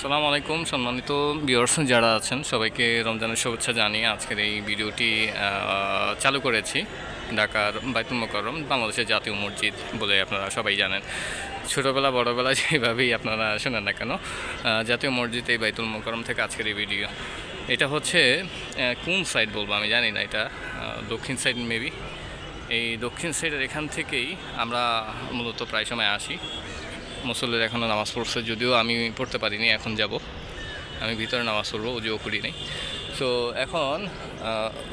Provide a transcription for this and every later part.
সালামু আলাইকুম, সম্মানিত বিয়ার্স যারা আছেন, সবাইকে রমজানের শুভেচ্ছা জানিয়ে আজকের এই ভিডিওটি চালু করেছি ঢাকার বাইতুল মোকাররম, বাংলাদেশের জাতীয় মসজিদ বলে আপনারা সবাই জানেন। ছোটোবেলা, বড়োবেলা যেভাবেই আপনারা শোনেন না কেন জাতীয় মসজিদ এই বাইতুল মোকাররম থেকে আজকের এই ভিডিও। এটা হচ্ছে কোন সাইড বলব আমি জানি না এটা দক্ষিণ সাইড মেবি এই দক্ষিণ সাইডের এখান থেকেই আমরা মূলত প্রায় সময় আসি। মুসল্লির এখনও নামাজ পড়ছে, যদিও আমি পড়তে পারিনি, এখন যাব। আমি ভিতরে নামাজ পড়ব উজুও করি নাই। তো এখন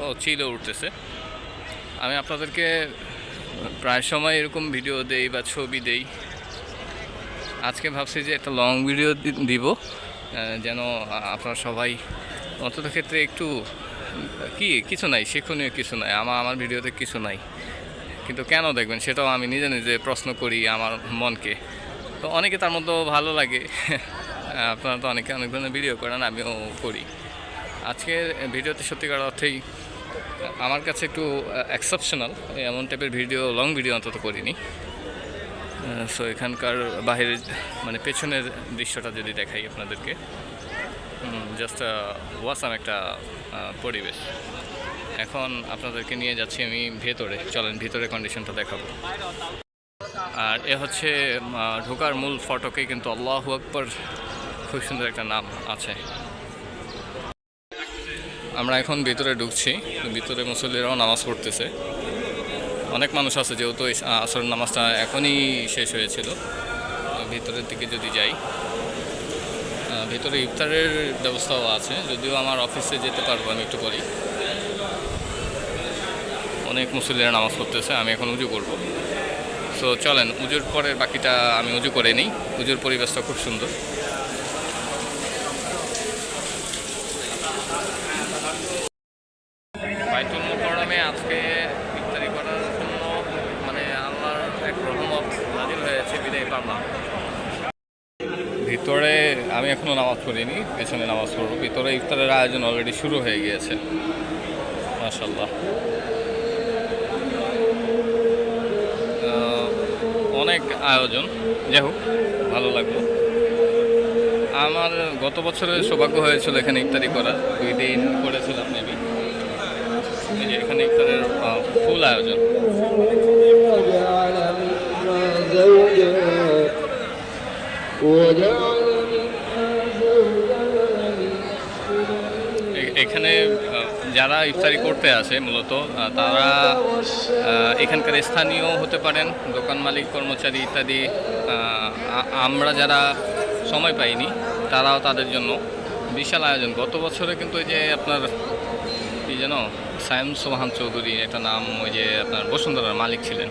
ও চিলে উঠতেছে। আমি আপনাদেরকে প্রায় সময় এরকম ভিডিও দেই বা ছবি দেই। আজকে ভাবছি যে একটা লং ভিডিও দিব যেন আপনারা সবাই অন্তত ক্ষেত্রে একটু, কি, কিছু নাই, শিক্ষণীয় কিছু নাই আমার আমার ভিডিওতে কিছু নাই। কিন্তু কেন দেখবেন, সেটাও আমি নিজে নিজে প্রশ্ন করি আমার মনকে। তো অনেকে তার মধ্যেও ভালো লাগে। আপনারা তো অনেকে অনেক ধরনের ভিডিও করেন, আমিও করি। আজকের ভিডিওতে সত্যিকার অর্থেই আমার কাছে একটু এক্সেপশনাল এমন টাইপের ভিডিও লং ভিডিও অন্তত করিনি। সো এখানকার বাহিরের মানে পেছনের দৃশ্যটা যদি দেখাই আপনাদেরকে। জাস্ট ওয়াসাম একটা পরিবেশ। এখন আপনাদেরকে নিয়ে যাচ্ছি আমি ভেতরে, চলেন ভিতরে কন্ডিশনটা দেখাবো। আর এ হচ্ছে ঢোকার মূল ফটকে কিন্তু আল্লাহু আকবর খুব সুন্দর একটা নাম আছে। আমরা এখন ভিতরে ঢুকছি, ভিতরে মুসল্লিরাও নামাজ পড়তেছে। অনেক মানুষ আছে, যেহেতু আসর নামাজটা এখনই শেষ হয়েছিল। ভিতরের দিকে যদি যাই ভিতরে ইফতারের ব্যবস্থাও আছে, যদিও আমার অফিসে যেতে পারব, আমি একটু পরেই। অনেক মুসল্লিরা নামাজ পড়তেছে, আমি এখন উজু করব। তো চলেন, উজুর পরের বাকিটা আমি উজু করে নিই। উজুর পরিবেশটা খুব সুন্দর। বাইতুল মুকরমে আজকে ইফতারি করার জন্য মানে আল্লাহর এক রহমত নাজিল হয়েছে, বিদায় পারলাম ভিতরে আমি এখনও নামাজ পড়িনি, পেছনে নামাজ পড়ব। ভিতরে ইফতারের আয়োজন অলরেডি শুরু হয়ে গিয়েছে। মাশাল্লাহ অনেক আয়োজন। যাই হোক, ভালো লাগল। আমার গত বছরের সৌভাগ্য হয়েছিল এখানে ইফতারি করার। দুই দিন করেছিলাম মেবি এখানে ইফতারের ফুল আয়োজন। এখানে যারা ইফতারি করতে আসে মূলত তারা এখানকার স্থানীয় হতে পারেন, দোকান মালিক, কর্মচারী ইত্যাদি আমরা যারা সময় পাইনি, তারাও তাদের জন্য বিশাল আয়োজন। গত বছরে কিন্তু ওই যে আপনার, কি যেন সায়েম সোহান চৌধুরী একটা নাম ওই যে আপনার বসুন্ধরার মালিক ছিলেন,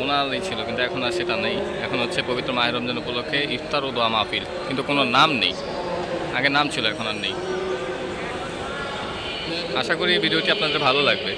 ওনারই ছিল, কিন্তু এখন আর সেটা নেই। এখন হচ্ছে পবিত্র মায়ের রমজান উপলক্ষে ইফতার ও দোয়া মাহফিল, কিন্তু কোনো নাম নেই। আগে নাম ছিল, এখন আর নেই। আশা করি ভিডিওটি আপনাদের ভালো লাগবে।